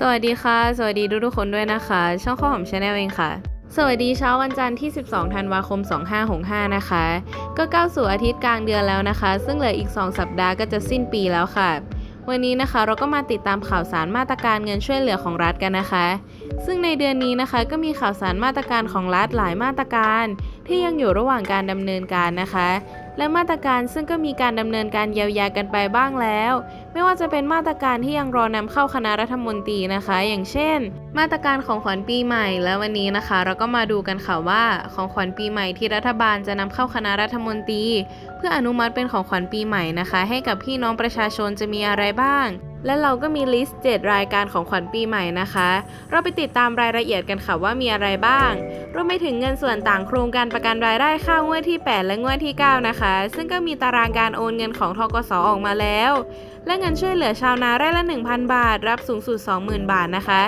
สวัสดีค่ะ สวัสดีทุกๆคนด้วยนะคะ ช่องข้าวหอมชาแนลเองค่ะ สวัสดีเช้าวันจันทร์ที่ 12 ธันวาคม 2565 นะคะ ก็ก้าวสู่อาทิตย์กลางเดือนแล้วนะคะ ซึ่งเหลืออีก 2 สัปดาห์ก็จะสิ้นปีแล้วค่ะ วันนี้นะคะเราก็มาติดตามข่าวสารมาตรการเงินช่วยเหลือของรัฐกันนะคะ ซึ่งในเดือนนี้นะคะก็มีข่าวสารมาตรการของรัฐหลายมาตรการ ที่ยังอยู่ระหว่างการดำเนินการนะคะและมาตรการซึ่งก็มีการดำเนินการเยียวยากันไปบ้างแล้ว ไม่ว่าจะเป็นมาตรการที่ยังรอนำเข้าคณะรัฐมนตรีนะคะ อย่างเช่น มาตรการของขวัญปีใหม่ และวันนี้นะคะ เราก็มาดูกันค่ะว่าของขวัญปีใหม่ที่รัฐบาลจะนำเข้าคณะรัฐมนตรี เพื่ออนุมัติเป็นของขวัญปีใหม่นะคะ ให้กับพี่น้องประชาชนจะมีอะไรบ้าง และเราก็มีลิสต์ 7 รายการของขวัญปีใหม่นะคะ เราไปติดตามรายละเอียดกันค่ะว่ามีอะไรบ้างรวมไปถึงเงินส่วนต่างโครงการประกันรายได้ข้าวงวดที่ 8 และงวดที่ 9 นะคะ ซึ่งก็มีตารางการโอนเงินของทกสออกมาแล้ว และเงินช่วยเหลือชาวนาไร่ละ 1,000 บาท รับสูงสุด 20,000 บาทนะคะ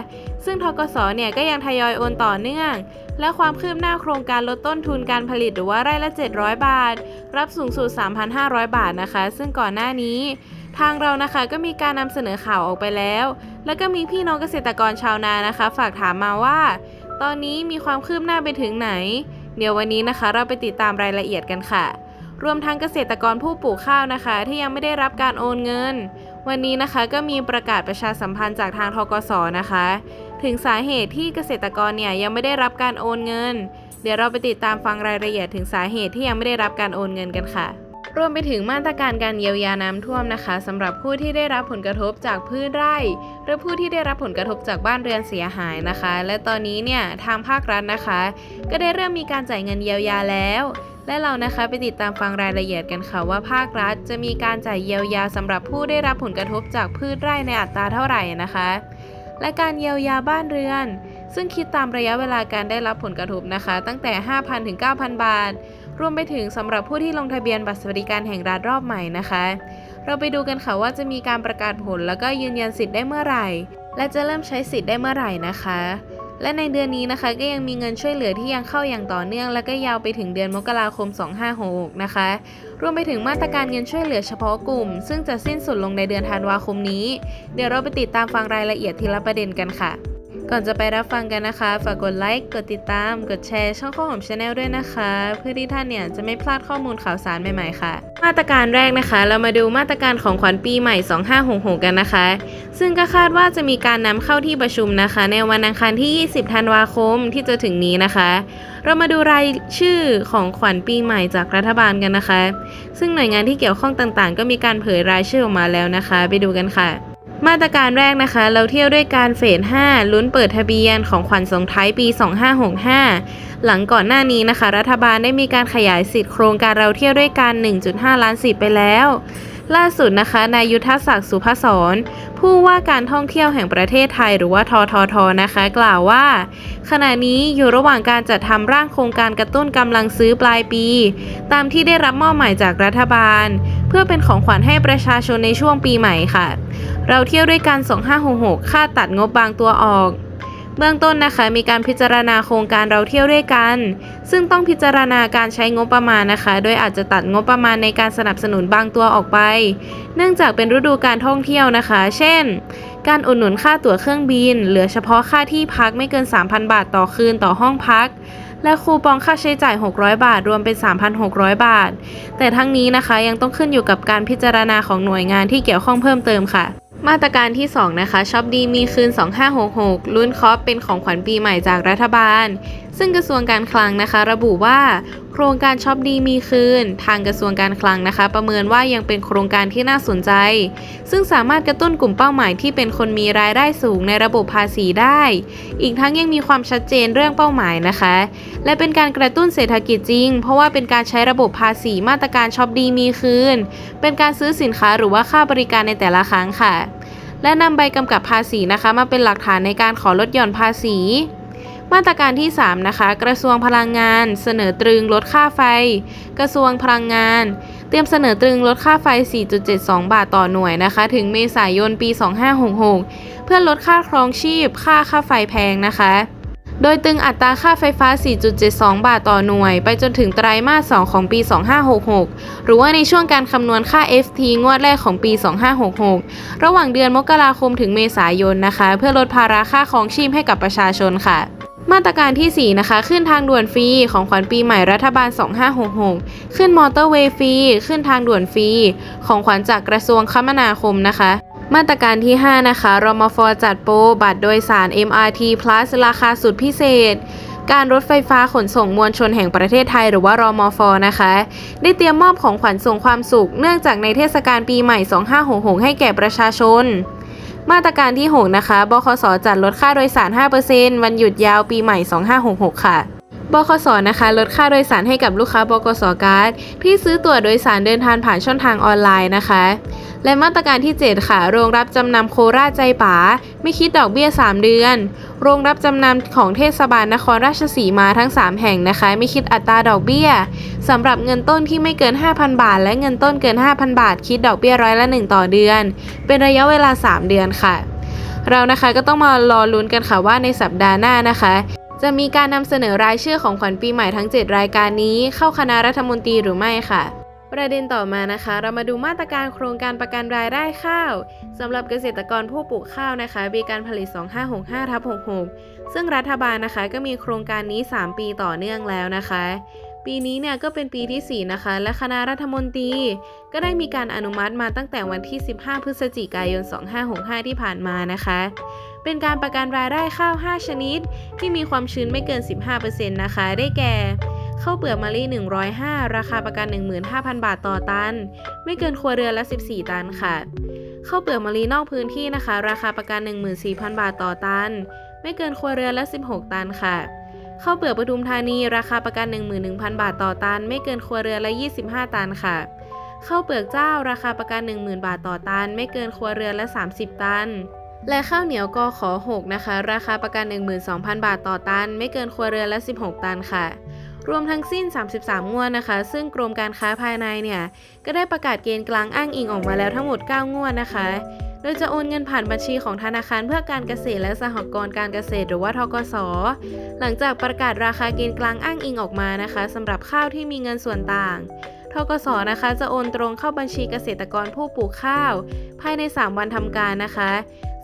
ซึ่งทกสเนี่ยก็ยังทยอยโอนต่อเนื่อง และความคืบหน้าโครงการลดต้นทุนการผลิตหรือว่าไร่ละ 700 บาท รับสูงสุด 3,500 บาทนะคะ ซึ่งก่อนหน้านี้ ทางเรานะคะก็มีการนำเสนอข่าวออกไปแล้ว แล้วก็มีพี่น้องเกษตรกรชาวนานะคะ ฝากถามมาว่า ตอนนี้มีความคืบหน้าไปถึงไหน เดี๋ยววันนี้นะคะ เราไปติดตามรายละเอียดกันค่ะ รวมทั้งเกษตรกรผู้ปลูกข้าวนะคะ ที่ยังไม่ได้รับการโอนเงิน วันนี้นะคะก็มีประกาศประชาสัมพันธ์จากทางทกสนะคะ ถึงสาเหตุที่เกษตรกรเนี่ยยังไม่ได้รับการโอนเงิน เดี๋ยวเราไปติดตามฟังรายละเอียดถึงสาเหตุที่ยังไม่ได้รับการโอนเงินกันค่ะ รวมไปถึงมาตรการการเยียวยาน้ำท่วมนะคะสำหรับผู้ที่ได้รับผลกระทบจากพืชไร่หรือผู้ที่ได้รับผลกระทบจากบ้านเรือนเสียหายนะคะ และตอนนี้เนี่ยทางภาครัฐนะคะ ก็ได้เริ่มมีการจ่ายเงินเยียวยาแล้ว และเรานะคะไปติดตามฟังรายละเอียดกันค่ะว่าภาครัฐ จะมีการจ่ายเยียวยาสำหรับผู้ได้รับผลกระทบจากพืชไร่ในอัตราเท่าไหร่นะคะ และการเยียวยาบ้านเรือน ซึ่งคิดตามระยะเวลาการได้รับผลกระทบนะคะ ตั้งแต่ 5,000 ถึง 9,000 บาท รวมไปถึงสำหรับผู้ที่ลงทะเบียนบัตรสวัสดิการแห่งรัฐรอบใหม่นะคะ เราไปดูกันค่ะว่าจะมีการประกาศผลแล้วก็ยืนยันสิทธิ์ได้เมื่อไหร่ และจะเริ่มใช้สิทธิ์ได้เมื่อไหร่นะคะ และในเดือนนี้นะคะก็ยังมีเงินช่วยเหลือที่ยังเข้าอย่างต่อเนื่อง และก็ยาวไปถึงเดือนมกราคม 2566 นะคะ รวมไปถึงมาตรการเงินช่วยเหลือเฉพาะกลุ่ม ซึ่งจะสิ้นสุดลงในเดือนธันวาคมนี้ เดี๋ยวเราไปติดตามฟังรายละเอียดทีละประเด็นกันค่ะ ก่อนจะไปรับฟังกันนะคะ ฝากกดไลค์ กดติดตาม กดแชร์ช่องข้าวหอมชาแนลด้วยนะคะ เพื่อที่ท่านเนี่ยจะไม่พลาดข้อมูลข่าวสารใหม่ๆค่ะ มาตรการแรกนะคะ เรามาดูมาตรการของขวัญปีใหม่ 2566 กันนะคะ ซึ่งก็คาดว่าจะมีการนำเข้าที่ประชุมนะคะ ในวันอังคารที่ 20 ธันวาคมที่จะถึงนี้นะคะ เรามาดูรายชื่อของขวัญปีใหม่จากรัฐบาลกันนะคะ ซึ่งหน่วยงานที่เกี่ยวข้องต่างๆ ก็มีการเผยรายชื่อออกมาแล้วนะคะ ไปดูกันค่ะ มาตรการแรกนะคะ เราเที่ยวด้วยการเฟส 5 ลุ้นเปิดทะเบียนของขวัญสงท้ายปี 2565 หลังก่อนหน้านี้นะคะ รัฐบาลได้มีการขยายสิทธิ์โครงการเราเที่ยวด้วยกัน 1.5 ล้านสิทธิ์ไปแล้ว ล่าสุดนะคะนายยุทธศักดิ์สุภศรผู้ว่าการท่องเที่ยวแห่งประเทศไทยหรือว่าทททนะคะ กล่าวว่า ขณะนี้อยู่ระหว่างการจัดทำร่างโครงการกระตุ้นกำลังซื้อปลายปี ตามที่ได้รับมอบหมายจากรัฐบาล เพื่อเป็นของขวัญให้ประชาชนในช่วงปีใหม่ค่ะ เราเที่ยวด้วยกัน 2566 ค่าตัดงบบางตัวออก เบื้องต้นนะคะมีการพิจารณาโครงการเราเที่ยวด้วยกัน ซึ่งต้องพิจารณาการใช้งบประมาณนะคะ โดยอาจจะตัดงบประมาณในการสนับสนุนบางตัวออกไป เนื่องจากเป็นฤดูการท่องเที่ยวนะคะ เช่น การอุดหนุนค่าตั๋วเครื่องบิน เหลือเฉพาะค่าที่พักไม่เกิน 3,000 บาทต่อคืนต่อห้องพัก และคูปองค่าใช้จ่าย 600 บาท รวมเป็น 3,600 บาท แต่ทั้งนี้นะคะยังต้องขึ้นอยู่กับการพิจารณาของหน่วยงานที่เกี่ยวข้องเพิ่มเติมค่ะ มาตรการที่ 2 นะคะช็อปดีมีคืน 2566รุ่นคอปเป็นของขวัญปีใหม่จากรัฐบาล ซึ่งกระทรวงการคลังนะคะ ระบุว่า ครงการช็อปดีมีคืน ทางกระทรวงการคลังนะคะ ประเมินว่ายังเป็นโครงการที่น่าสนใจ ซึ่งสามารถกระตุ้นกลุ่มเป้าหมายที่เป็นคนมีรายได้สูงในระบบภาษีได้ อีกทั้งยังมีความชัดเจนเรื่องเป้าหมายนะคะ และเป็นการกระตุ้นเศรษฐกิจจริง เพราะว่าเป็นการใช้ระบบภาษีมาตรการช็อปดีมีคืน เป็นการซื้อสินค้าหรือว่าค่าบริการในแต่ละครั้งค่ะ และนำใบกำกับภาษีนะคะ มาเป็นหลักฐานในการขอลดหย่อนภาษี มาตรการที่ 3 นะคะ กระทรวงพลังงาน เสนอตรึงลดค่าไฟ กระทรวงพลังงาน เตรียมเสนอตรึงลดค่าไฟ 4.72 บาทต่อหน่วยนะคะ ถึงเมษายนปี 2566 เพื่อลดค่าครองชีพ ค่าค่าไฟแพงนะคะ โดยตึงอัตราค่าไฟฟ้า 4.72 บาทต่อหน่วย ไปจนถึงไตรมาส 2 ของปี 2566 หรือว่าในช่วงการคำนวณค่า FT งวดแรกของปี 2566 ระหว่างเดือนมกราคมถึงเมษายนนะคะ เพื่อลดภาระค่าของชีพให้กับประชาชนค่ะ มาตรการที่ 4 นะคะ ขึ้นทางด่วนฟรีของขวัญปีใหม่รัฐบาล 2566 ขึ้นมอเตอร์เวย์ฟรีขึ้นทางด่วนฟรีของขวัญจากกระทรวงคมนาคมนะคะมาตรการที่ 5 นะคะ รมฟจัดโปรบัตรโดยสาร MRT Plus ราคาสุดพิเศษ การรถไฟฟ้าขนส่งมวลชนแห่งประเทศไทยหรือว่ารมฟนะคะ ได้เตรียมมอบของขวัญส่งความสุข เนื่องจากในเทศกาลปีใหม่ 2566 ให้แก่ประชาชน มาตรการที่ 6 นะคะ บคสจัดลดค่าโดยสาร 5%วันหยุดยาวปีใหม่ 2566 ค่ะ บคสนะคะลดค่าโดยสารให้กับลูกค้าบกสการ์ดที่ซื้อตั๋วโดยสารเดินทางผ่านช่องทางออนไลน์นะคะ และมาตรการที่ 7 ค่ะ โรงรับจำนำโคราชใจป๋าไม่คิดดอกเบี้ย 3 เดือน โรงรับจำนำของเทศบาลนครราชสีมาทั้ง 3 แห่งนะคะ ไม่คิดอัตราดอกเบี้ยสำหรับเงินต้นที่ไม่เกิน 5,000 บาท และเงินต้นเกิน 5,000 บาท คิดดอกเบี้ยร้อยละ 1 ต่อเดือน เป็นระยะเวลา 3 เดือนค่ะ เรานะคะก็ต้องมารอลุ้นกันค่ะว่าในสัปดาห์หน้านะคะ จะมีการนำเสนอรายชื่อของขวัญปีใหม่ทั้ง 7 รายการนี้เข้าคณะรัฐมนตรีหรือไม่ค่ะ ประเด็นต่อมานะคะ เรามาดูมาตรการโครงการประกันรายได้ข้าวสำหรับเกษตรกรผู้ปลูกข้าวนะคะปีการผลิต 2565ทับ66 ซึ่งรัฐบาลนะคะก็มีโครงการนี้ 3 ปีต่อเนื่องแล้วนะคะ ปีนี้เนี่ยก็เป็นปีที่ 4 นะคะ และคณะรัฐมนตรี ก็ได้มีการอนุมัติมาตั้งแต่วันที่ 15 พฤศจิกายน 2565 ที่ผ่านมานะคะ เป็นการประกันรายได้ข้าว 5 ชนิด ที่มีความชื้นไม่เกิน 15%นะคะ ได้แก่ข้าวเปลือกมะลิ105 ราคาประกัน 15,000 บาทต่อตัน ไม่เกินครัวเรือนละ 14 ตันค่ะข้าวเปลือกมะลินอกพื้นที่นะคะ ราคาประกัน 14,000 บาทต่อตัน ไม่เกินครัวเรือนละ 16 ตันค่ะข้าวเปลือกปทุมธานี ราคาประกัน 11,000 บาทต่อตัน ไม่เกินครัวเรือนละ 25 ตันค่ะข้าวเปลือกเจ้า ราคาประกัน 10,000 บาทต่อตัน ไม่เกินครัวเรือนละ 30 ตัน และข้าวเหนียวกอขอ 6 นะคะ ราคาประกัน 12,000 บาทต่อตัน ไม่เกินครัวเรือนละ 16 ตันค่ะ รวมทั้งสิ้น 33 งวดนะคะ ซึ่งกรมการค้าภายในเนี่ย ก็ได้ประกาศเกณฑ์กลางอ้างอิงออกมาแล้วทั้งหมด 9 งวดนะคะ โดยจะโอนเงินผ่านบัญชีของธนาคารเพื่อการเกษตรและสหกรณ์การเกษตรหรือว่าทกส หลังจากประกาศราคาเกณฑ์กลางอ้างอิงออกมานะคะสำหรับข้าวที่มีเงินส่วนต่างทกสนะคะจะโอนตรงเข้าบัญชีเกษตรกรผู้ปลูกข้าว ภายใน 3 วันทำการนะคะ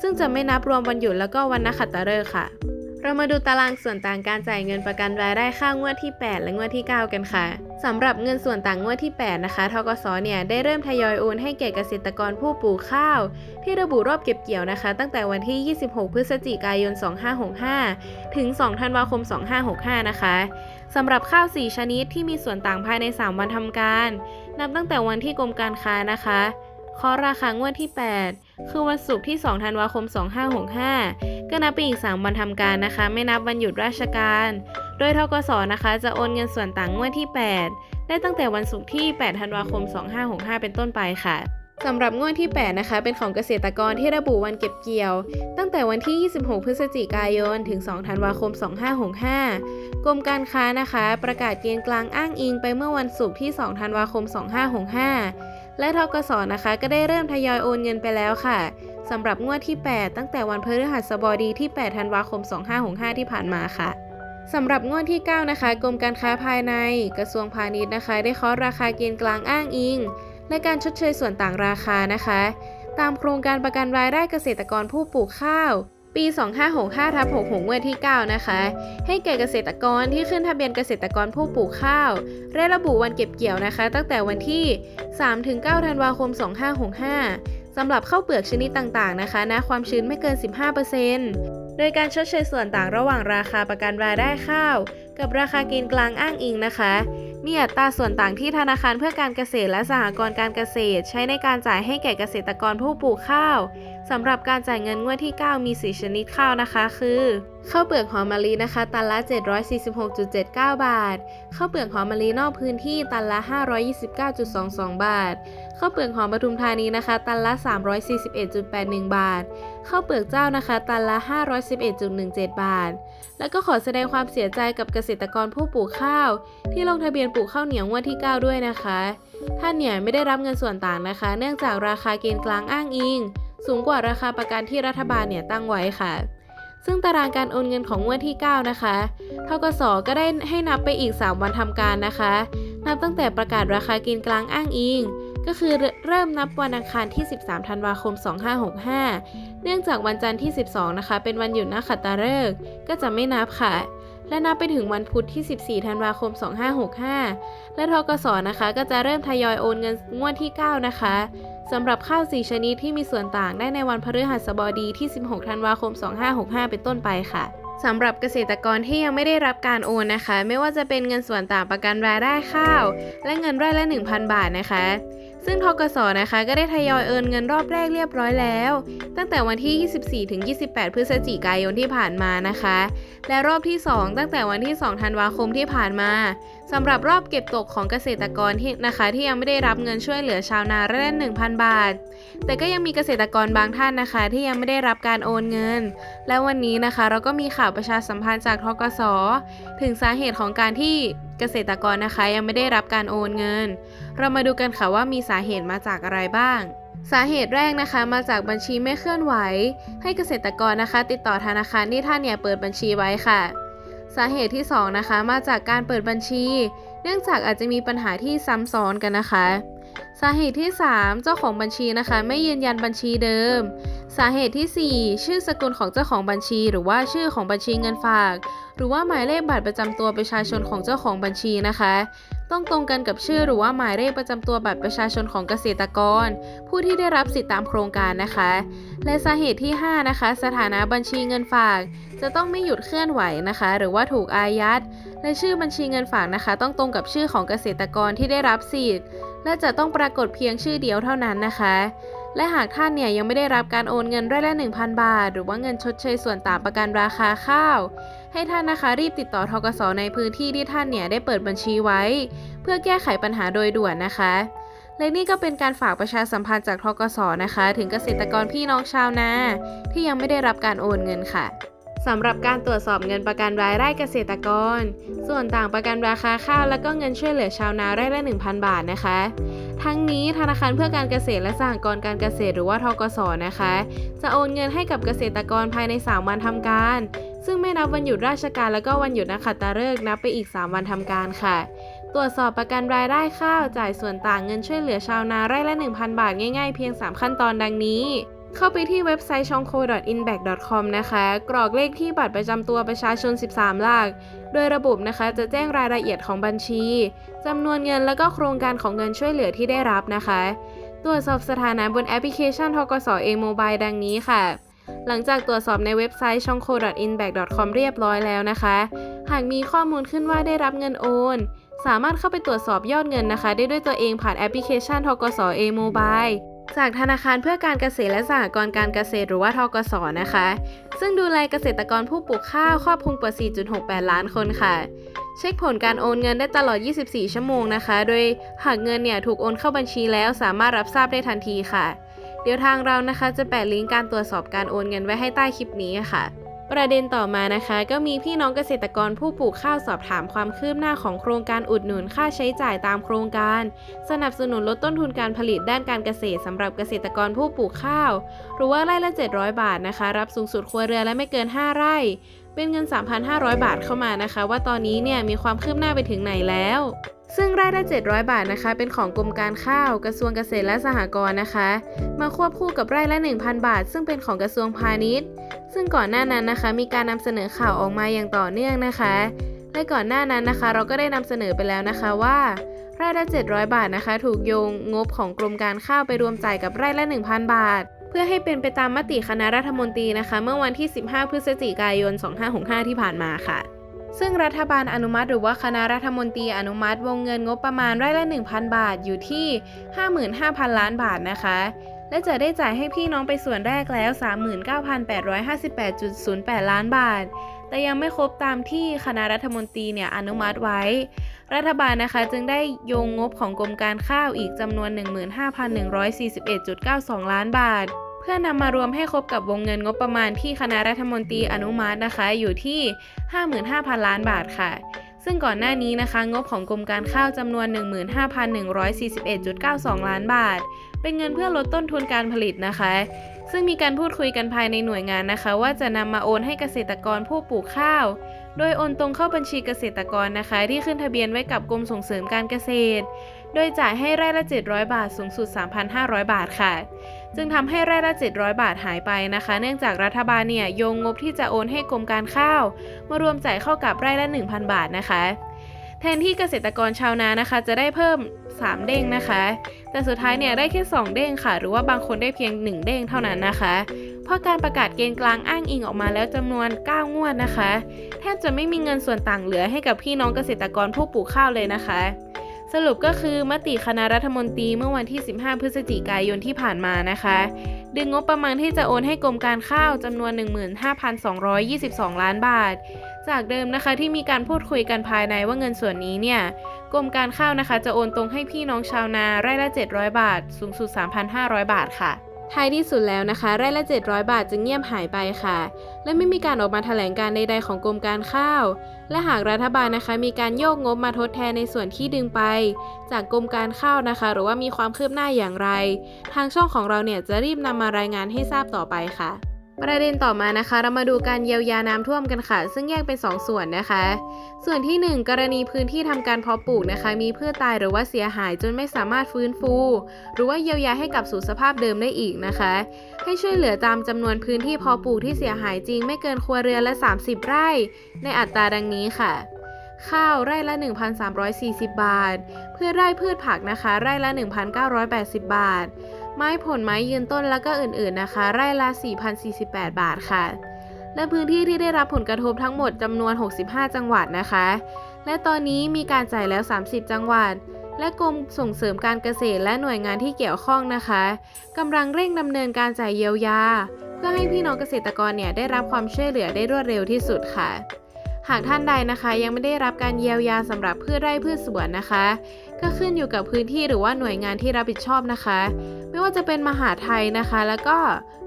ซึ่งจะไม่นับรวมวันหยุดแล้วก็วันนักขัตฤกษ์ค่ะ เรามาดูตารางส่วนต่างการจ่ายเงินประกันรายได้ค่างวดที่ 8 และงวดที่ 9 กันค่ะสำหรับเงินส่วนต่างงวดที่ 8 นะคะทกสเนี่ยได้เริ่มทยอยโอนให้แก่เกษตรกรผู้ปลูกข้าว ที่ระบุรอบเก็บเกี่ยวนะคะ ตั้งแต่วันที่ 26 พฤศจิกายน 2565 ถึง 2 ธันวาคม 2565 นะคะสำหรับข้าว 4 ชนิดที่มีส่วนต่างภายใน 3 วันทำการ นับตั้งแต่วันที่กรมการค้านะคะเคาะราคางวดที่ 8 คือวันศุกร์ที่ 2 ธันวาคม 2565 ก็นับไปอีก 3 วันทำการนะคะ ไม่นับวันหยุดราชการ โดยทกสนะคะ จะโอนเงินส่วนต่างงวดที่ 8 ได้ตั้งแต่วันศุกร์ที่ 8 ธันวาคม 2565 เป็นต้นไปค่ะสำหรับงวดที่ 8 นะคะ เป็นของเกษตรกรที่ระบุวันเก็บเกี่ยว ตั้งแต่วันที่ 26 พฤศจิกายน ถึง 2 ธันวาคม 2565 กรมการค้านะคะ ประกาศเกณฑ์กลางอ้างอิงไปเมื่อวันศุกร์ที่ 2 ธันวาคม 2565 และทกสนะคะ ก็ได้เริ่มทยอยโอนเงินไปแล้วค่ะสำหรับงวดที่ 8 ตั้งแต่วันพฤหัสบดีที่ 8 ธันวาคม 2565 ที่ผ่านมาค่ะสำหรับงวดที่ 9 นะคะ กรมการค้าภายใน กระทรวงพาณิชย์นะคะ ได้เคาะราคาเกณฑ์กลางอ้างอิง และการชดเชยส่วนต่างราคานะคะ ตามโครงการประกันรายได้เกษตรกรผู้ปลูกข้าว ปี 2565ทับ66งวดที่ 9 นะคะ ให้แก่เกษตรกรที่ขึ้นทะเบียนเกษตรกรผู้ปลูกข้าวและระบุวันเก็บเกี่ยวนะคะ ตั้งแต่วันที่ 3-9 ธันวาคม 2565สำหรับข้าวเปลือกชนิดต่างๆนะคะนะความชื้นไม่เกิน 15%โดยการชดเชยส่วนต่างระหว่างราคาประกันรายได้ข้าว กับราคาเกณฑ์กลางอ้างอิงนะคะมีอัตราส่วนต่างที่ธนาคารเพื่อการเกษตรและสหกรณ์การเกษตร ใช้ในการจ่ายให้แก่เกษตรกรผู้ปลูกข้าว สำหรับการจ่ายเงินงวดที่ 9 มี 4 ชนิดข้าวนะคะ คือข้าวเปลือกหอมมะลินะคะ ตันละ 746.79 บาทข้าวเปลือกหอมมะลินอกพื้นที่ตันละ 529.22 บาทข้าวเปลือกหอมปทุมธานีนะคะ ตันละ 341.81 บาทข้าวเปลือกเจ้านะคะ ตันละ 511.17 บาท แล้วก็ขอแสดงความเสียใจกับเกษตรกรผู้ปลูกข้าว ที่ลงทะเบียนปลูกข้าวเหนียวงวดที่ 9 ด้วยนะคะ ท่านเนี่ยไม่ได้รับเงินส่วนต่างนะคะ เนื่องจากราคาเกณฑ์กลางอ้างอิง สูงกว่าราคาประกันที่รัฐบาลเนี่ยตั้งไว้ค่ะ ซึ่งตารางการโอนเงินของงวดที่ 9 นะคะทกสก็ได้ให้นับไปอีก 3 วันทำการนะคะ นับตั้งแต่ประกาศราคากินกลางอ้างอิงก็คือเริ่มนับวันอังคารที่ 13 ธันวาคม 2565 เนื่องจากวันจันทร์ที่ 12 นะคะ เป็นวันหยุดนักขัตฤกษ์ก็จะไม่นับค่ะ และนับไปถึงวันพุธที่ 14 ธันวาคม 2565 และทกสนะคะ ก็จะเริ่มทยอยโอนเงินงวดที่ 9 นะคะสำหรับข้าว 4 ชนิดที่มีส่วนต่างได้ในวันพฤหัสบดีที่ 16 ธันวาคม 2565 เป็นต้นไปค่ะสำหรับเกษตรกรที่ยังไม่ได้รับการโอนนะคะ ไม่ว่าจะเป็นเงินส่วนต่างประกันรายได้ข้าว และเงินไร่ละ 1,000 บาทนะคะ ซึ่งทกสนะคะก็ได้ทยอยเอินเงินรอบแรกเรียบร้อยแล้ว ตั้งแต่วันที่ 24-28 พฤศจิกายนที่ผ่านมานะคะ และรอบที่ 2 ตั้งแต่วันที่ 2 ธันวาคมที่ผ่านมา สำหรับรอบเก็บตกของเกษตรกรที่นะคะที่ยังไม่ได้รับเงินช่วยเหลือชาวนาไร่ละ1,000 บาท แต่ก็ยังมีเกษตรกรบางท่านนะคะ ที่ยังไม่ได้รับการโอนเงิน และวันนี้นะคะเราก็มีข่าวประชาสัมพันธ์จากทกส ถึงสาเหตุของการที่เกษตรกรนะคะยังไม่ได้รับการโอนเงิน เรามาดูกันค่ะว่ามีสาเหตุมาจากอะไรบ้างสาเหตุแรกนะคะมาจากบัญชีไม่เคลื่อนไหว ให้เกษตรกรนะคะ ติดต่อธนาคารที่ท่านเนี่ยเปิดบัญชีไว้ค่ะ สาเหตุที่ 2 นะคะ มาจากการเปิดบัญชี เนื่องจากอาจจะมีปัญหาที่ซ้ำซ้อนกันนะคะ สาเหตุที่ 3 เจ้าของบัญชีนะคะ ไม่ยืนยันบัญชีเดิม สาเหตุที่ 4 ชื่อสกุลของเจ้าของบัญชี หรือว่าชื่อของบัญชีเงินฝาก หรือว่าหมายเลขบัตรประจำตัวประชาชนของเจ้าของบัญชีนะคะ ต้องตรงกันกับชื่อหรือว่าหมายเลขประจำตัวบัตรประชาชนของเกษตรกร ผู้ที่ได้รับสิทธิตามโครงการนะคะ และสาเหตุที่ 5 นะคะ สถานะบัญชีเงินฝาก จะต้องไม่หยุดเคลื่อนไหวนะคะ หรือว่าถูกอายัด และชื่อบัญชีเงินฝากนะคะ ต้องตรงกับชื่อของเกษตรกรที่ได้รับสิทธิ์และจะต้องปรากฏเพียงชื่อเดียวเท่านั้นนะคะ และหากท่านเนี่ยยังไม่ได้รับการโอนเงินไร่ละ 1,000 บาท หรือว่าเงินชดเชยส่วนต่างประกันราคาข้าว ให้ท่านนะคะรีบติดต่อทกสในพื้นที่ที่ท่านเนี่ยได้เปิดบัญชีไว้ เพื่อแก้ไขปัญหาโดยด่วนนะคะ และนี่ก็เป็นการฝากประชาสัมพันธ์จากทกสนะคะ ถึงเกษตรกรพี่น้องชาวนาที่ยังไม่ได้รับการโอนเงินค่ะ สำหรับการตรวจสอบเงินประกันรายได้เกษตรกร ส่วนต่างประกันราคาข้าวและก็เงินช่วยเหลือชาวนาไร่ละ 1,000 บาทนะคะ ทั้งนี้ธนาคารเพื่อการเกษตรและสหกรณ์การเกษตรหรือว่าทกสนะคะ จะโอนเงินให้กับเกษตรกรภายใน 3 วันทำการ ซึ่งไม่นับวันหยุดราชการและก็วันหยุดนักขัตฤกษ์นับไปอีก 3 วันทำการค่ะตรวจสอบประกันรายได้ข้าวจ่ายส่วนต่างเงินช่วยเหลือชาวนาไร่ละ 1,000 บาทง่ายๆเพียง 3 ขั้นตอนดังนี้ เข้าไปที่เว็บไซต์ช่อง co.inback.com นะคะ กรอกเลขที่บัตรประจำตัวประชาชน 13 หลัก โดยระบบนะคะจะแจ้งรายละเอียดของบัญชีจำนวนเงินและก็โครงการของเงินช่วยเหลือที่ได้รับนะคะ ตรวจสอบสถานะบนแอปพลิเคชันทกสเอโมบายดังนี้ค่ะ หลังจากตรวจสอบในเว็บไซต์ช่อง co.inback.com เรียบร้อยแล้วนะคะ หากมีข้อมูลขึ้นว่าได้รับเงินโอนสามารถเข้าไปตรวจสอบยอดเงินนะคะ ได้ด้วยตัวเองผ่านแอปพลิเคชันทกสเอโมบาย จากธนาคารเพื่อการเกษตรและสหกรณ์การเกษตรหรือว่าทกสนะคะ ซึ่งดูแลเกษตรกรผู้ปลูกข้าวครอบคลุมกว่า 4.68 ล้านคนค่ะ เช็คผลการโอนเงินได้ตลอด 24 ชั่วโมงนะคะ โดยหากเงินเนี่ยถูกโอนเข้าบัญชีแล้วสามารถรับทราบได้ทันทีค่ะ เดี๋ยวทางเรานะคะจะแปะลิงก์การตรวจสอบการโอนเงินไว้ให้ใต้คลิปนี้ค่ะ ประเด็นต่อมานะคะ ก็มีพี่น้องเกษตรกรผู้ปลูกข้าวสอบถามความคืบหน้าของโครงการอุดหนุนค่าใช้จ่ายตามโครงการ สนับสนุนลดต้นทุนการผลิตด้านการเกษตรสำหรับเกษตรกรผู้ปลูกข้าว หรือว่าไร่ละ 700 บาทนะคะ รับสูงสุดครัวเรือนและไม่เกิน 5 ไร่ เป็นเงิน 3,500 บาทเข้ามานะคะ ว่าตอนนี้เนี่ยมีความคืบหน้าไปถึงไหนแล้ว ซึ่งไร่ละ 700 บาทนะคะ เป็นของกรมการข้าวกระทรวงเกษตรและสหกรณ์นะคะ มาควบคู่กับไร่ละ 1,000 บาท ซึ่งเป็นของกระทรวงพาณิชย์ ซึ่งก่อนหน้านั้นนะคะ มีการนำเสนอข่าวออกมาอย่างต่อเนื่องนะคะ และก่อนหน้านั้นนะคะ เราก็ได้นำเสนอไปแล้วนะคะว่าไร่ละ 700 บาทนะคะ ถูกโยงงบของกรมการข้าวไปรวมจ่ายกับไร่ละ 1,000 บาท เพื่อให้เป็นไปตามมติคณะรัฐมนตรีนะคะ เมื่อวันที่ 15 พฤศจิกายน 2565 ที่ผ่านมาค่ะ ซึ่งรัฐบาลอนุมัติหรือว่าคณะรัฐมนตรีอนุมัติวงเงินงบประมาณไร่ละ 1,000 บาทอยู่ที่ 55,000 ล้านบาทนะคะ และจะได้จ่ายให้พี่น้องไปส่วนแรกแล้ว 39,858.08 ล้านบาท แต่ยังไม่ครบตามที่คณะรัฐมนตรีเนี่ยอนุมัติไว้ รัฐบาลนะคะจึงได้โยงงบของกรมการข้าวอีกจำนวน 15,141.92 ล้านบาท พื่อนำมารวมให้ครบกับวงเงินงบประมาณที่คณะรัฐมนตรีอนุมัตินะคะ อยู่ที่ 55,000 ล้านบาทค่ะ ซึ่งก่อนหน้านี้นะคะ งบของกรมการข้าวจำนวน 15,141.92 ล้านบาท เป็นเงินเพื่อลดต้นทุนการผลิตนะคะ ซึ่งมีการพูดคุยกันภายในหน่วยงานนะคะ ว่าจะนำมาโอนให้เกษตรกรผู้ปลูกข้าว โดยโอนตรงเข้าบัญชีเกษตรกรนะคะ ที่ขึ้นทะเบียนไว้กับกรมส่งเสริมการเกษตร โดยจ่ายให้ไร่ละ 700 บาทสูงสุด 3,500 บาทค่ะ จึงทำให้ไร่ละ 700 บาทหายไปนะคะ เนื่องจากรัฐบาลเนี่ยโยงงบที่จะโอนให้กรมการข้าว มารวมจ่ายเข้ากับไร่ละ 1,000 บาทนะคะ แทนที่เกษตรกรชาวนานะคะ จะได้เพิ่ม 3 เด้งนะคะ แต่สุดท้ายเนี่ยได้แค่ 2 เด้งค่ะ หรือว่าบางคนได้เพียง 1 เด้งเท่านั้นนะคะ เพราะการประกาศเกณฑ์กลางอ้างอิงออกมาแล้วจำนวน 9 งวดนะคะ แทบจะไม่มีเงินส่วนต่างเหลือให้กับพี่น้องเกษตรกรผู้ปลูกข้าวเลยนะคะ สรุปก็คือมติคณะรัฐมนตรีเมื่อวันที่ 15 พฤศจิกายนที่ผ่านมานะคะ ดึงงบประมาณที่จะโอนให้กรมการข้าวจำนวน 15,222 ล้านบาท จากเดิมนะคะที่มีการพูดคุยกันภายในว่าเงินส่วนนี้เนี่ยกรมการข้าวนะคะจะโอนตรงให้พี่น้องชาวนาไร่ละ 700 บาท สูงสุด 3,500 บาทค่ะ ท้ายที่สุดแล้วนะคะไร่ละ 700 บาทจึงเงียบหายไปค่ะ และไม่มีการออกมาแถลงการใดๆของกรมการข้าว และหากรัฐบาลนะคะ มีการโยกงบมาทดแทนในส่วนที่ดึงไป จากกรมการข้าวนะคะ หรือว่ามีความคืบหน้าอย่างไร ทางช่องของเราเนี่ยจะรีบนำมารายงานให้ทราบต่อไปค่ะ ประเด็นต่อมานะคะ เรามาดูการเยียวยาน้ำท่วมกันค่ะ ซึ่งแยกเป็น 2 ส่วนนะคะ ส่วนที่ 1 กรณีพื้นที่ทำการเพาะปลูกนะคะ มีพืชตายหรือว่าเสียหายจนไม่สามารถฟื้นฟู หรือว่าเยียวยาให้กลับสู่สภาพเดิมได้อีกนะคะ ให้ช่วยเหลือตามจำนวนพื้นที่เพาะปลูกที่เสียหายจริงไม่เกินครัวเรือนละ 30 ไร่ ในอัตราดังนี้ค่ะข้าวไร่ละ 1,340 บาทพืชไร่พืชผักนะคะ ไร่ละ 1,980 บาท ไม้ผลไม้ยืนต้นแล้วก็อื่นๆนะคะ ไร่ละ 4,048 บาทค่ะ และพื้นที่ที่ได้รับผลกระทบทั้งหมดจำนวน 65 จังหวัดนะคะ และตอนนี้มีการจ่ายแล้ว 30 จังหวัด และกรมส่งเสริมการเกษตรและหน่วยงานที่เกี่ยวข้องนะคะกำลังเร่งดำเนินการจ่ายเยียวยา เพื่อให้พี่น้องเกษตรกรเนี่ยได้รับความช่วยเหลือได้รวดเร็วที่สุดค่ะหากท่านใดนะคะยังไม่ได้รับการเยียวยาสำหรับพืชไร่พืชสวนนะคะ ก็ขึ้นอยู่กับพื้นที่หรือว่าหน่วยงานที่รับผิดชอบนะคะ ไม่ว่าจะเป็นมหาไทยนะคะ แล้วก็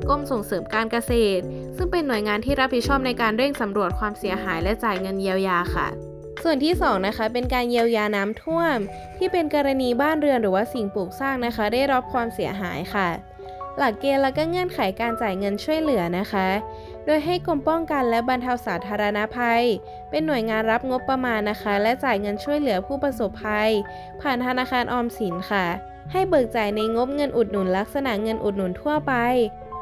กรมส่งเสริมการเกษตร ซึ่งเป็นหน่วยงานที่รับผิดชอบในการเร่งสำรวจความเสียหายและจ่ายเงินเยียวยาค่ะส่วนที่2นะคะเป็นการเยียวยาน้ำท่วม ที่เป็นกรณีบ้านเรือนหรือว่าสิ่งปลูกสร้างนะคะ ได้รับความเสียหายค่ะ หลักเกณฑ์และก็เงื่อนไขการจ่ายเงินช่วยเหลือนะคะ โดยให้กรมป้องกันและบรรเทาสาธารณภัย เป็นหน่วยงานรับงบประมาณนะคะ และจ่ายเงินช่วยเหลือผู้ประสบภัย ผ่านธนาคารออมสินค่ะ ให้เบิกจ่ายในงบเงินอุดหนุนลักษณะเงินอุดหนุนทั่วไป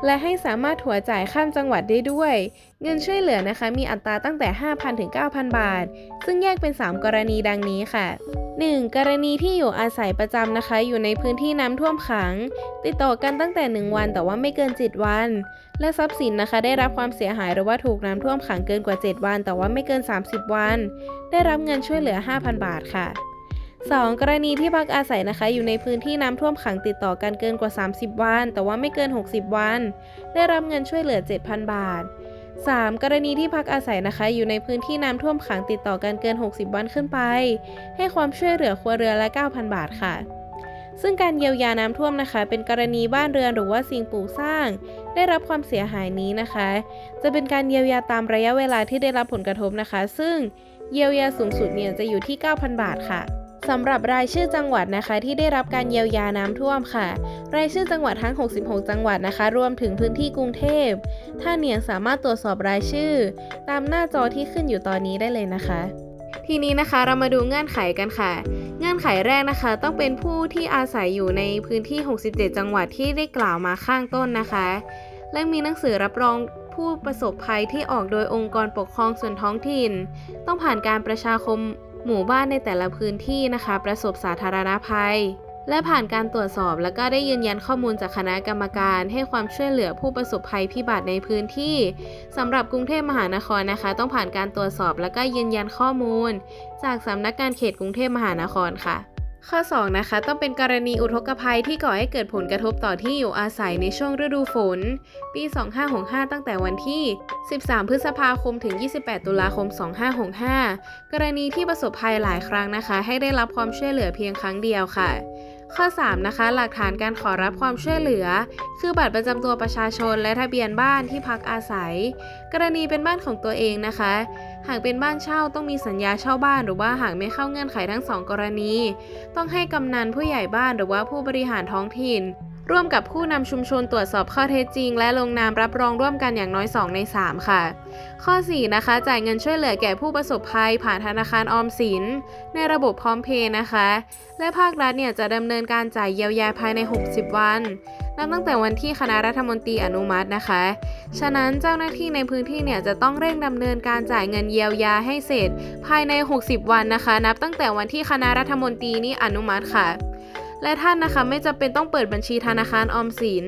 และให้สามารถถัวจ่ายข้ามจังหวัดได้ด้วย เงินช่วยเหลือนะคะ มีอัตราตั้งแต่ 5,000ถึง9,000 บาท ซึ่งแยกเป็น 3 กรณีดังนี้ค่ะ 1. กรณีที่อยู่อาศัยประจำนะคะ อยู่ในพื้นที่น้ำท่วมขัง ติดต่อกันตั้งแต่ 1 วันแต่ว่าไม่เกิน 7 วัน และทรัพย์สินนะคะ ได้รับความเสียหายหรือว่าถูกน้ำท่วมขังเกินกว่า 7 วัน แต่ว่าไม่เกิน 30 วัน ได้รับเงินช่วยเหลือ 5,000 บาทค่ะ 2. กรณีที่พักอาศัยนะคะอยู่ในพื้นที่น้ำท่วมขังติดต่อกันเกินกว่า 30 วัน แต่ว่าไม่เกิน 60 วัน ได้รับเงินช่วยเหลือ 7,000 บาท 3. กรณีที่พักอาศัยนะคะอยู่ในพื้นที่น้ำท่วมขังติดต่อกันเกิน 60 วันขึ้นไป ให้ความช่วยเหลือครัวเรือนละ 9,000 บาทค่ะ ซึ่งการเยียวยาน้ำท่วมนะคะ เป็นกรณีบ้านเรือนหรือว่าสิ่งปลูกสร้าง ได้รับความเสียหายนี้นะคะ จะเป็นการเยียวยาตามระยะเวลาที่ได้รับผลกระทบนะคะ ซึ่งเยียวยาสูงสุดเนี่ยจะอยู่ที่ 9,000 บาทค่ะ สำหรับรายชื่อจังหวัดนะคะที่ได้รับการเยียวยาน้ำท่วมค่ะ รายชื่อจังหวัดทั้ง 66 จังหวัดนะคะ รวมถึงพื้นที่กรุงเทพ ท่านเนี่ยสามารถตรวจสอบรายชื่อ ตามหน้าจอที่ขึ้นอยู่ตอนนี้ได้เลยนะคะ ทีนี้นะคะเรามาดูเงื่อนไขกันค่ะ เงื่อนไขแรกนะคะ ต้องเป็นผู้ที่อาศัยอยู่ในพื้นที่ 67 จังหวัดที่ได้กล่าวมาข้างต้นนะคะ และมีหนังสือรับรองผู้ประสบภัยที่ออกโดยองค์กรปกครองส่วนท้องถิ่น ต้องผ่านการประชาคม หมู่บ้านในแต่ละพื้นที่นะคะ ประสบสาธารณภัย และผ่านการตรวจสอบแล้วก็ได้ยืนยันข้อมูลจากคณะกรรมการ ให้ความช่วยเหลือผู้ประสบภัยพิบัติในพื้นที่สำหรับกรุงเทพมหานครนะคะ ต้องผ่านการตรวจสอบแล้วก็ยืนยันข้อมูล จากสำนักงานเขตกรุงเทพมหานครค่ะ ข้อ 2 นะคะ ต้องเป็นกรณีอุทกภัยที่ก่อให้เกิดผลกระทบต่อที่อยู่อาศัยในช่วงฤดูฝน ปี 2565 ตั้งแต่วันที่ 13 พฤษภาคมถึง 28 ตุลาคม 2565 กรณีที่ประสบภัยหลายครั้งนะคะ ให้ได้รับความช่วยเหลือเพียงครั้งเดียวค่ะ ข้อ 3 นะคะ หลักฐานการขอรับความช่วยเหลือ คือบัตรประจำตัวประชาชนและทะเบียนบ้านที่พักอาศัย กรณีเป็นบ้านของตัวเองนะคะ หากเป็นบ้านเช่าต้องมีสัญญาเช่าบ้านหรือว่าหากไม่เข้าเงื่อนไขทั้งสองกรณี ต้องให้กำนันผู้ใหญ่บ้านหรือว่าผู้บริหารท้องถิ่น ร่วมกับผู้นำชุมชนตรวจสอบข้อเท็จจริง และลงนามรับรองร่วมกันอย่างน้อย 2 ใน 3 ค่ะ ข้อ 4 นะคะ จ่ายเงินช่วยเหลือแก่ผู้ประสบภัย ผ่านธนาคารออมสิน ในระบบพร้อมเพย์นะคะ และภาครัฐเนี่ยจะดำเนินการจ่ายเยียวยาภายใน 60 วันนับตั้งแต่วันที่คณะรัฐมนตรีอนุมัตินะคะ ฉะนั้นเจ้าหน้าที่ในพื้นที่เนี่ยจะต้องเร่งดำเนินการจ่ายเงินเยียวยาให้เสร็จ ภายใน 60 วันนะคะ นับตั้งแต่วันที่คณะรัฐมนตรีนี่อนุมัติค่ะ และท่านนะคะไม่จำเป็นต้องเปิดบัญชีธนาคารออมสิน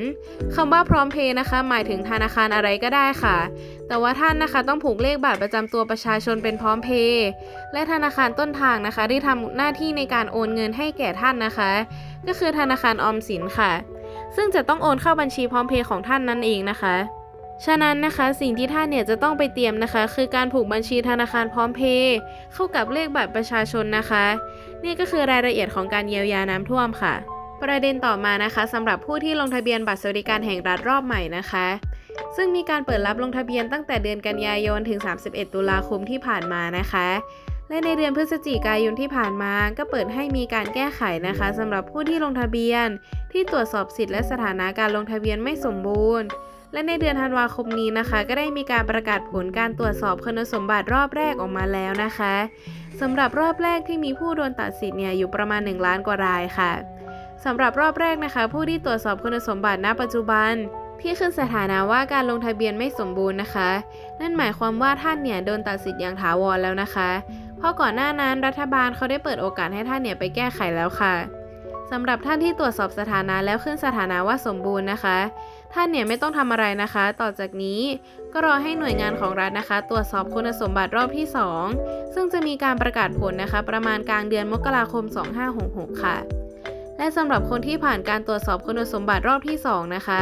คำว่าพร้อมเพย์นะคะ หมายถึงธนาคารอะไรก็ได้ค่ะ แต่ว่าท่านนะคะต้องผูกเลขบัตรประจำตัวประชาชนเป็นพร้อมเพย์และธนาคารต้นทางนะคะ ที่ทำหน้าที่ในการโอนเงินให้แก่ท่านนะคะ ก็คือธนาคารออมสินค่ะ ซึ่งจะต้องโอนเข้าบัญชีพร้อมเพย์ของท่านนั่นเองนะคะ ฉะนั้นนะคะสิ่งที่ท่านเนี่ยจะต้องไปเตรียมนะคะ คือการผูกบัญชีธนาคารพร้อมเพย์เข้ากับเลขบัตรประชาชนนะคะ นี่ก็คือรายละเอียดของการเยียวยาน้ำท่วมค่ะ ประเด็นต่อมานะคะสำหรับผู้ที่ลงทะเบียนบัตรสวัสดิการแห่งรัฐรอบใหม่นะคะ ซึ่งมีการเปิดรับลงทะเบียนตั้งแต่เดือนกันยายนถึง 31 ตุลาคมที่ผ่านมานะคะและในเดือนพฤศจิกายนที่ผ่านมาก็เปิดให้มีการแก้ไขนะคะสำหรับผู้ที่ลงทะเบียน ที่ตรวจสอบสิทธิ์และสถานะการลงทะเบียนไม่สมบูรณ์ และในเดือนธันวาคมนี้นะคะ ก็ได้มีการประกาศผลการตรวจสอบคุณสมบัติรอบแรกออกมาแล้วนะคะสำหรับรอบแรกที่มีผู้โดนตัดสิทธิ์เนี่ยอยู่ประมาณ 1 ล้านกว่ารายค่ะสำหรับรอบแรกนะคะ ผู้ที่ตรวจสอบคุณสมบัติณปัจจุบันที่ขึ้นสถานะว่าการลงทะเบียนไม่สมบูรณ์นะคะ นั่นหมายความว่าท่านเนี่ยโดนตัดสิทธิ์อย่างถาวรแล้วนะคะ เพราะก่อนหน้านั้นรัฐบาลเขาได้เปิดโอกาสให้ท่านเนี่ยไปแก้ไขแล้วค่ะ สำหรับท่านที่ตรวจสอบสถานะแล้วขึ้นสถานะว่าสมบูรณ์นะคะ ท่านเนี่ยไม่ต้องทำอะไรนะคะ ต่อจากนี้ก็รอให้หน่วยงานของรัฐนะคะ ตรวจสอบคุณสมบัติรอบที่ 2 ซึ่งจะมีการประกาศผลนะคะ ประมาณกลางเดือนมกราคม 2566 ค่ะ และสำหรับคนที่ผ่านการตรวจสอบคุณสมบัติรอบที่ 2 นะคะ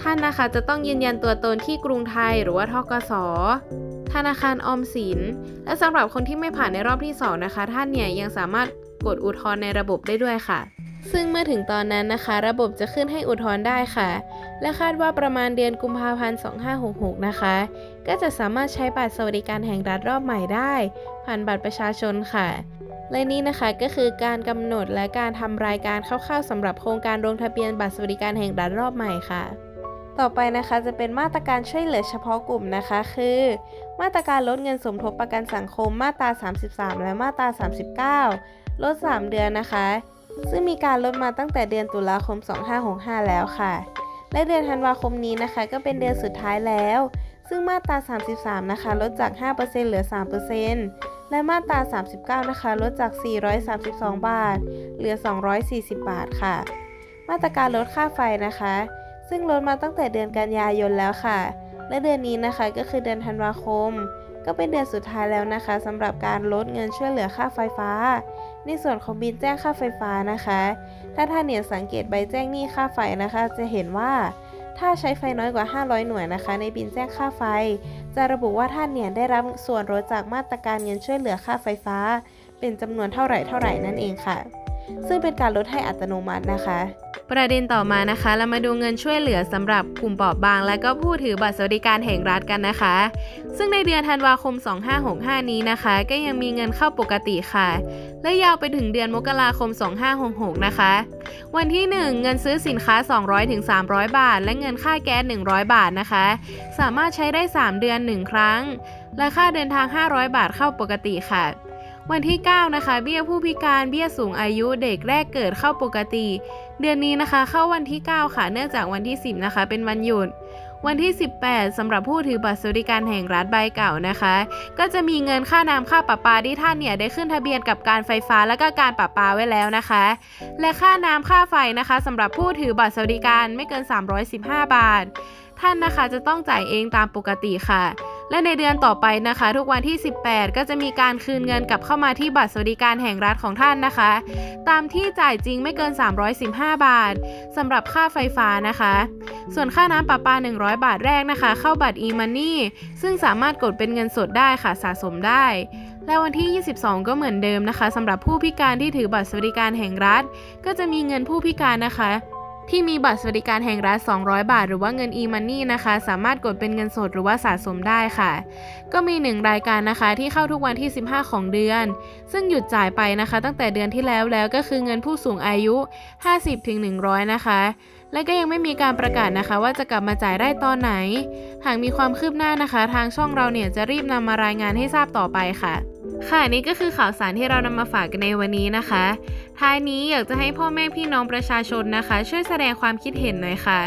ท่านนะคะจะต้องยืนยันตัวตนที่กรุงไทยหรือว่าทกสธนาคารออมสิน และสำหรับคนที่ไม่ผ่านในรอบที่ 2 นะคะ ท่านเนี่ยยังสามารถกดอุทธรณ์ในระบบได้ด้วยค่ะ ซึ่งเมื่อถึงตอนนั้นนะคะ ระบบจะขึ้นให้อุทธรณ์ได้ค่ะ และคาดว่าประมาณเดือนกุมภาพันธ์ 2566 นะคะ ก็จะสามารถใช้บัตรสวัสดิการแห่งรัฐรอบใหม่ได้ ผ่านบัตรประชาชนค่ะ และนี่นะคะก็คือการกำหนดและการทำรายการคร่าวๆสำหรับโครงการลงทะเบียนบัตรสวัสดิการแห่งรัฐรอบใหม่ค่ะต่อไปนะคะจะเป็นมาตรการช่วยเหลือเฉพาะกลุ่มนะคะ คือ มาตรการลดเงินสมทบประกันสังคมมาตรา 33 และมาตรา 39 ลด 3 เดือนนะคะ ซึ่งมีการลดมาตั้งแต่เดือนตุลาคม 2565 แล้วค่ะ และเดือนธันวาคมนี้นะคะ ก็เป็นเดือนสุดท้ายแล้ว ซึ่งมาตรา 33 นะคะ ลดจาก 5%เหลือ 3%และมาตรา 39 นะคะ ลดจาก 432 บาท เหลือ 240 บาทค่ะ มาตรการลดค่าไฟนะคะ ซึ่งลดมาตั้งแต่เดือนกันยายนแล้วค่ะ และเดือนนี้นะคะก็คือเดือนธันวาคมก็เป็นเดือนสุดท้ายแล้วนะคะสำหรับการลดเงินช่วยเหลือค่าไฟฟ้า ในส่วนของบินแจ้งค่าไฟฟ้านะคะ ถ้าท่านเนี่ยสังเกตใบแจ้งหนี้ค่าไฟนะคะ จะเห็นว่าถ้าใช้ไฟน้อยกว่า 500 หน่วยนะคะ ในบินแจ้งค่าไฟ จะระบุว่าท่านเนี่ยได้รับส่วนลดจากมาตรการเงินช่วยเหลือค่าไฟฟ้า เป็นจำนวนเท่าไหร่เท่าไหร่นั่นเองค่ะ ซึ่งเป็นการลดให้อัตโนมัตินะคะ ประเด็นต่อมานะคะ เรามาดูเงินช่วยเหลือสำหรับกลุ่มเปราะบาง และก็ผู้ถือบัตรสวัสดิการแห่งรัฐกันนะคะ ซึ่งในเดือนธันวาคม 2565 นี้นะคะ ก็ยังมีเงินเข้าปกติค่ะ และยาวไปถึงเดือนมกราคม 2566 นะคะ วันที่ 1 เงินซื้อสินค้า 200-300 บาท และเงินค่าแก๊ส 100 บาทนะคะ สามารถใช้ได้ 3 เดือน 1 ครั้ง และค่าเดินทาง 500 บาทเข้าปกติค่ะ วันที่ 9 นะคะ เบี้ยผู้พิการเบี้ยสูงอายุเด็กแรกเกิดเข้าปกติ เดือนนี้นะคะ เข้าวันที่ 9 ค่ะ เนื่องจากวันที่ 10 นะคะ เป็นวันหยุด วันที่ 18สำหรับผู้ถือบัตรสวัสดิการแห่งรัฐใบเก่านะคะ ก็จะมีเงินค่าน้ำค่าประปาที่ท่านเนี่ยได้ขึ้นทะเบียนกับการไฟฟ้าและก็การประปาไว้แล้วนะคะ และค่าน้ำค่าไฟนะคะสำหรับผู้ถือบัตรสวัสดิการไม่เกิน 315 บาท ท่านนะคะจะต้องจ่ายเองตามปกติค่ะ และในเดือนต่อไปนะคะ ทุกวันที่ 18 ก็จะมีการคืนเงินกลับเข้ามาที่บัตรสวัสดิการแห่งรัฐของท่านนะคะ ตามที่จ่ายจริงไม่เกิน 315 บาทสำหรับค่าไฟฟ้านะคะ ส่วนค่าน้ำประปา 100 บาทแรกนะคะ เข้าบัตร e-money ซึ่งสามารถกดเป็นเงินสดได้ค่ะสะสมได้ และวันที่ 22 ก็เหมือนเดิมนะคะสำหรับผู้พิการที่ถือบัตรสวัสดิการแห่งรัฐ ก็จะมีเงินผู้พิการนะคะ ที่มีบัตรสวัสดิการแห่งรัฐ 200 บาท หรือว่าเงิน e-money นะคะ สามารถกดเป็นเงินสดหรือว่าสะสมได้ค่ะ ก็มี 1 รายการนะคะ ที่เข้าทุกวันที่ 15 ของเดือน ซึ่งหยุดจ่ายไปนะคะ ตั้งแต่เดือนที่แล้วแล้วก็คือเงินผู้สูงอายุ 50-100 นะคะ และก็ยังไม่มีการประกาศนะคะ ว่าจะกลับมาจ่ายได้ตอนไหน หากมีความคืบหน้านะคะ ทางช่องเราเนี่ยจะรีบนำมารายงานให้ทราบต่อไปค่ะ ค่ะนี่ก็คือข่าวสารที่เรานำมาฝากกันในวันนี้นะคะ ท้ายนี้อยากจะให้พ่อแม่พี่น้องประชาชนนะคะ ช่วยแสดงความคิดเห็นหน่อยค่ะ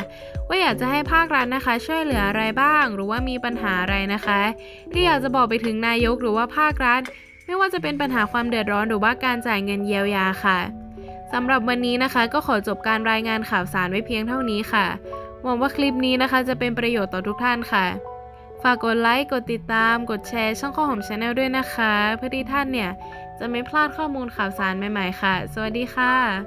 ว่าอยากจะให้ภาครัฐนะคะ ช่วยเหลืออะไรบ้าง หรือว่ามีปัญหาอะไรนะคะ ที่อยากจะบอกไปถึงนายกหรือว่าภาครัฐ ไม่ว่าจะเป็นปัญหาความเดือดร้อนหรือว่าการจ่ายเงินเยียวยาค่ะสำหรับวันนี้นะคะ ก็ขอจบการรายงานข่าวสารไว้เพียงเท่านี้ค่ะหวังว่าคลิปนี้นะคะ จะเป็นประโยชน์ต่อทุกท่านค่ะ ฝากกดไลค์ กดติดตาม กดแชร์ช่องข้อหอมชาแนลด้วยนะคะ เพื่อที่ท่านเนี่ย จะไม่พลาดข้อมูลข่าวสารใหม่ๆค่ะ สวัสดีค่ะ